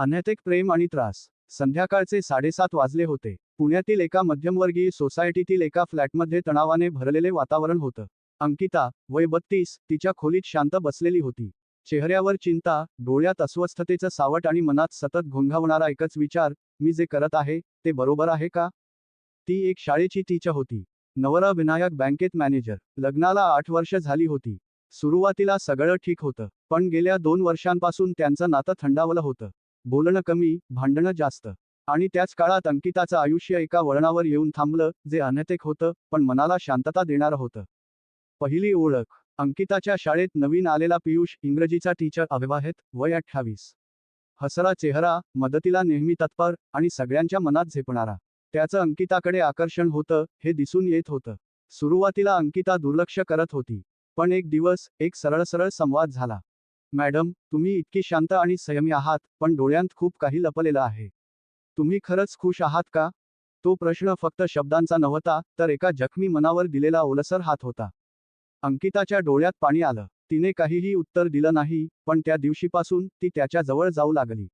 अनैतिक प्रेम आणि त्रास. संध्याकाळचे साडेसात वाजले होते. पुण्यातील एका मध्यमवर्गीय सोसायटीतील एका फ्लॅटमध्ये तणावाने भरलेले वातावरण होतं. अंकिता वय बत्तीस तिच्या खोलीत शांत बसलेली होती. चेहऱ्यावर चिंता डोळ्यात अस्वस्थतेचं सावट आणि मनात सतत घोंघावणारा एकच विचार मी जे करत आहे ते बरोबर आहे का? ती एक शाळेची टीचर होती. नवरा विनायक बँकेत मॅनेजर लग्नाला आठ वर्ष झाली होती. सुरुवातीला सगळं ठीक होतं. पण गेल्या दोन वर्षांपासून त्यांचं नातं थंडावलं होतं. बोलणं कमी भांडणं जास्त. आणि त्याच काळात अंकिताचं आयुष्य एका वळणावर येऊन थांबलं जे अनैतिक होतं पण मनाला शांतता देणारं होतं. पहिली ओळख अंकिताच्या शाळेत नवीन आलेला पियुष इंग्रजीचा टीचर अविवाहित वय अठ्ठावीस. हसरा चेहरा मदतीला नेहमी तत्पर आणि सगळ्यांच्या मनात झेपणारा. त्याचं अंकिताकडे आकर्षण होतं हे दिसून येत होतं. सुरुवातीला अंकिता दुर्लक्ष करत होती. पण एक दिवस एक सरळ सरळ संवाद झाला. मॅडम तुम्ही इतकी शांत आणि संयमी आहात पण डोळ्यांत खूप काही लपलेलं आहे. तुम्ही खरंच खुश आहात का? तो प्रश्न फक्त शब्दांचा नव्हता तर एका जखमी मनावर दिलेला ओलसर हात होता. अंकिताच्या डोळ्यात पाणी आलं. तिने काहीही उत्तर दिलं नाही पण त्या दिवशीपासून ती त्याच्याजवळ जाऊ लागली.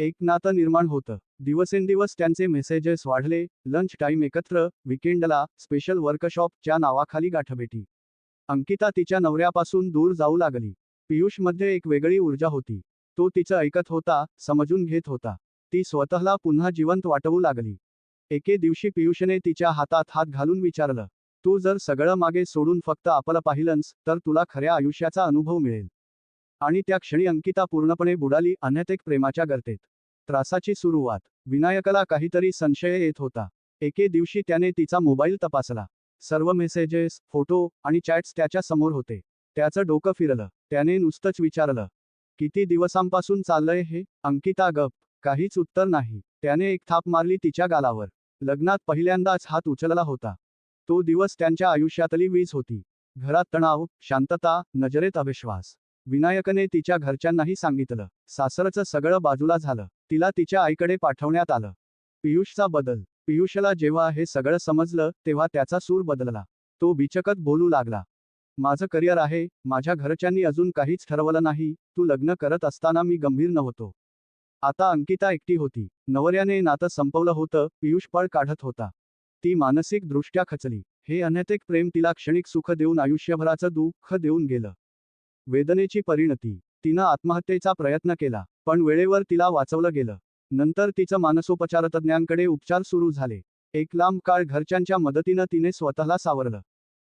एक नातं निर्माण होतं. दिवसेंदिवस त्यांचे मेसेजेस वाढले लंच टाईम एकत्र विकेंडला स्पेशल वर्कशॉपच्या नावाखाली गाठभेटी. अंकिता तिच्या नवऱ्यापासून दूर जाऊ लागली. पियुषमध्ये एक वेगळी ऊर्जा होती. तो तिचं ऐकत होता समजून घेत होता. ती स्वतःला पुन्हा जिवंत वाटवू लागली. एके दिवशी पियुषने तिच्या हातात हात घालून विचारलं तू जर सगळं मागे सोडून फक्त आपलं पाहिलंस तर तुला खऱ्या आयुष्याचा अनुभव मिळेल आणि त्या क्षणी अंकिता पूर्णपणे बुडाली अन्यतेक प्रेमाच्या गर्तेत. त्रासाची सुरुवात. विनायकला काहीतरी संशय येत होता. एके दिवशी त्याने तिचा मोबाईल तपासला. सर्व मेसेजेस फोटो आणि चॅट्स त्याच्यासमोर होते. त्याचं डोकं फिरलं. त्याने नुसतंच विचारलं किती दिवसांपासून चाललंय हे? अंकिता गप. काहीच उत्तर नाही. त्याने एक थाप मारली तिच्या गालावर. लग्नात पहिल्यांदाच हात उचलला होता. तो दिवस त्यांच्या आयुष्यातली वीज होती. घरात तणाव शांतता नजरेत अविश्वास. विनायकने तिच्या घरच्यांनाही सांगितलं सासरचं सगळं बाजूला झालं. तिला तिच्या आईकडे पाठवण्यात आलं. पियुषचा बदल. पियुषला जेव्हा हे सगळं समजलं तेव्हा त्याचा सूर बदलला. तो बिचकत बोलू लागला. माझं करिअर आहे माझ्या घरच्यांनी अजून काहीच ठरवलं नाही तू लग्न करत असताना मी गंभीर नव्हतो. आता अंकिता एकटी होती. नवऱ्याने नातं संपवलं होतं पियुष पळ काढत होता. ती मानसिकदृष्ट्या खचली. हे अनैतिक प्रेम तिला क्षणिक सुख देऊन आयुष्यभराचं दुःख देऊन गेलं. वेदनेची परिणती. तिनं आत्महत्येचा प्रयत्न केला पण वेळेवर तिला वाचवलं गेलं. नंतर तिचं मानसोपचारतज्ञांकडे उपचार सुरू झाले. एक लांब काळ घरच्यांच्या मदतीनं तिने स्वतःला सावरलं.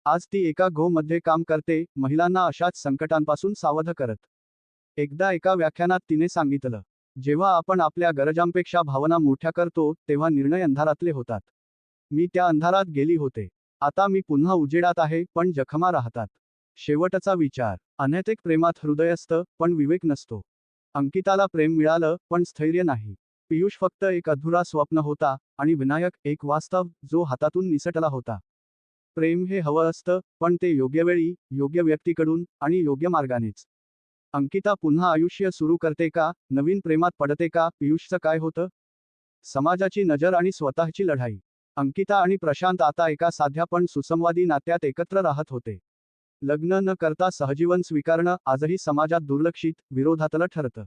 आज ती एका गो मध्ये काम करते महिलांना अशाच संकटांपासून सावध करत. एकदा एका व्याख्यानात तिने सांगितलं जेव्हा आपण आपल्या गरजांपेक्षा भावना मोठ्या करतो तेव्हा निर्णय अंधारातले होतात. मी त्या अंधारात गेली होते. आता मी पुन्हा उजेडात आहे पण जखमा राहतात. शेवटचा विचार. अनैतिक प्रेमात हृदय असतं पण विवेक नसतो. अंकिताला प्रेम मिळालं पण स्थैर्य नाही. पियुष फक्त एक अधुरा स्वप्न होता आणि विनायक एक वास्तव जो हातातून निसटला होता. प्रेम हे हवं असतं पण ते योग्य वेळी योग्य व्यक्तीकडून आणि योग्य मार्गानेच. अंकिता पुन्हा आयुष्य सुरू करते का? नवीन प्रेमात पडते का? पियुषचं काय होतं? समाजाची नजर आणि स्वतःची लढाई. अंकिता आणि प्रशांत आता एका साध्या पण सुसंवादी नात्यात एकत्र राहत होते. लग्न न करता सहजीवन स्वीकारणं आजही समाजात दुर्लक्षित विरोधातलं ठरतं.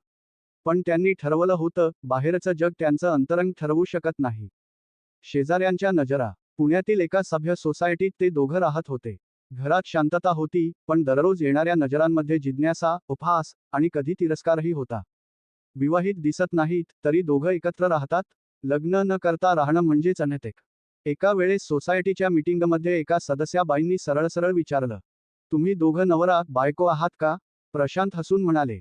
पण त्यांनी ठरवलं होतं बाहेरचं जग त्यांचं अंतरंग ठरवू शकत नाही. शेजाऱ्यांच्या नजरा पुण्यातील एका सभ्य सोसायटीत ते दोघं राहत होते. घरात शांतता होती पण दररोज येणाऱ्या नजरांमध्ये जिज्ञासा उपहास आणि कधी तिरस्कारही होता. विवाहित दिसत नाहीत तरी दोघं एकत्र राहतात. लग्न न करता राहणं म्हणजेच अनैतिक. एका वेळेस सोसायटीच्या मीटिंगमध्ये एका सदस्याबाईंनी सरळ सरळ विचारलं तुम्ही दोघं नवरा बायको आहात का? प्रशांत हसून म्हणाले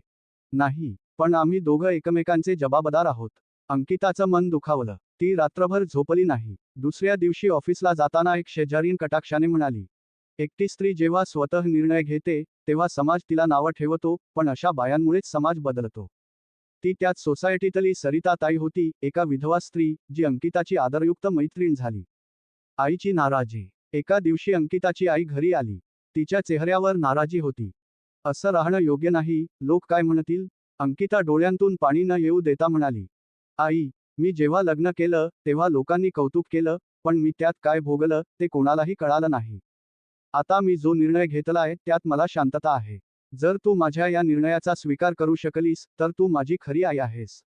नाही पण आम्ही दोघं एकमेकांचे जबाबदार आहोत. अंकिताचं मन दुखावलं. ती रात्रभर झोपली नाही. दुसऱ्या दिवशी ऑफिसला जाताना एक शेजारीन कटाक्षाने म्हणाली एकटी स्त्री जेव्हा स्वतः निर्णय घेते तेव्हा समाज तिला नावं ठेवतो पण अशा बायांमुळेच समाज बदलतो. ती त्यात सोसायटीतली सरिता ताई होती एका विधवा स्त्री जी अंकिताची आदरयुक्त मैत्रीण झाली. आईची नाराजी. एका दिवशी अंकिताची आई घरी आली. तिच्या चेहऱ्यावर नाराजी होती. असं राहणं योग्य नाही लोक काय म्हणतील अंकिता डोळ्यांतून पाणी न येऊ देता म्हणाली आई मी जेव्हा लग्न केलं तेव्हा लोकांनी कौतुक केलं पण मी त्यात काय भोगलं ते कोणालाही कळालं नाही. आता मी जो निर्णय घेतलाय त्यात मला शांतता आहे. जर तू माझ्या या निर्णयाचा स्वीकार करू शकलीस तर तू माझी खरी आई आहेस.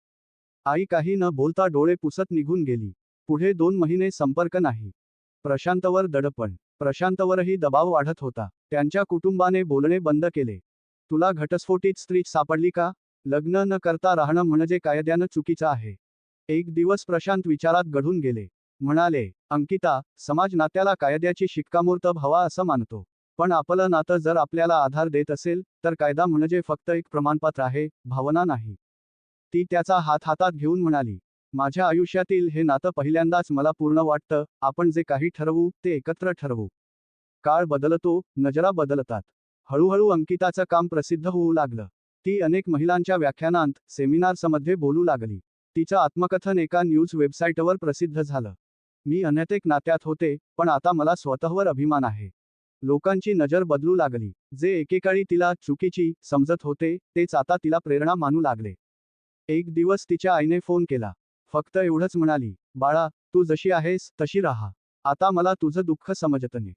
आई काही न बोलता डोळे पुसत निघून गेली. पुढे दोन महिने संपर्क नाही. प्रशांतवर दडपण. प्रशांतवरही दबाव वाढत होता. त्यांच्या कुटुंबाने बोलणे बंद केले. तुला घटस्फोटीत स्त्री सापडली का? लग्न न करता राहणं म्हणजे कायद्यानं चुकीचं आहे. एक दिवस प्रशांत विचारात घडून गेले. म्हणाले अंकिता समाज नात्याला कायद्याची शिक्कामोर्तब हवा असं मानतो. पण आपलं नातं जर आपल्याला आधार देत असेल तर कायदा म्हणजे फक्त एक प्रमाणपत्र आहे भावना नाही. ती त्याचा हात हातात घेऊन म्हणाली माझ्या आयुष्यातील हे नातं पहिल्यांदाच मला पूर्ण वाटतं आपण जे काही ठरवू ते एकत्र ठरवू. काळ बदलतो नजरा बदलतात. हळूहळू अंकिताचं काम प्रसिद्ध होऊ लागलं. ती अनेक महिलांच्या व्याख्यानांत सेमिनार्समध्ये बोलू लागली. तिचं आत्मकथन एका न्यूज वेबसाईटवर प्रसिद्ध झालं. मी अनैतिक नात्यात होते पण आता मला स्वतःवर अभिमान आहे. लोकांची नजर बदलू लागली. जे एकेकाळी तिला चुकीची समजत होते तेच आता तिला प्रेरणा मानू लागले. एक दिवस तिच्या आईने फोन केला. फक्त एवढंच म्हणाली बाळा तू जशी आहेस तशी राहा. आता मला तुझं दुःख समजतने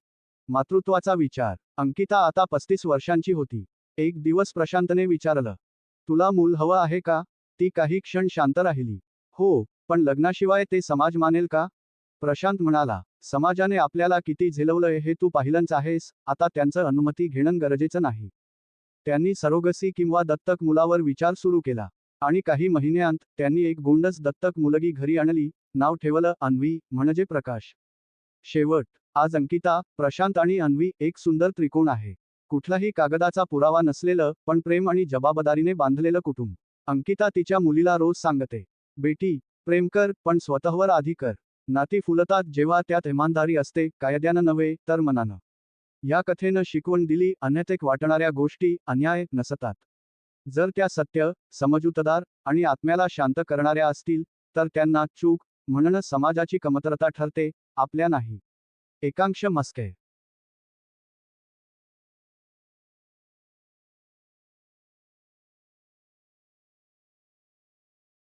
मातृत्वाचा विचार. अंकिता आता पस्तीस वर्षांची होती. एक दिवस प्रशांतने विचारलं तुला मूल हवं आहे का? ती काही क्षण शांत राहिली. हो पण लग्नाशिवाय ते समाज मानेल का? प्रशांत म्हणाला. समाजाने आपल्याला किती झेलवलंय हे तू पाहिलंच आहेस आता त्यांचं अनुमती घेणं गरजेचं नाही. त्यांनी सरोगसी किंवा दत्तक मुलावर विचार सुरू केला. आणि काही महिन्यांत त्यांनी एक गोंडस दत्तक मुलगी घरी आणली नाव ठेवलं अन्वी म्हणजे प्रकाश. शेवट आज अंकिता प्रशांत आणि अन्वी एक सुंदर त्रिकोण आहे. कुठलाही कागदाचा पुरावा नसलेलं पण प्रेम आणि जबाबदारीने बांधलेलं कुटुंब. अंकिता तिच्या मुलीला रोज सांगते. बेटी प्रेम कर पण स्वतःवर आधी कर. नाती फुलतात जेव्हा त्यात इमानदारी असते कायद्यानं नव्हे तर मनानं या कथेनं शिकवण दिली अनैतिक वाटणाऱ्या गोष्टी अन्याय नसतात. जर त्या सत्य समजूतदार आणि आत्म्याला शांत करणाऱ्या असतील तर त्यांना चूक म्हणणं समाजाची कमतरता ठरते आपल्या नाही. एकांश मस्के.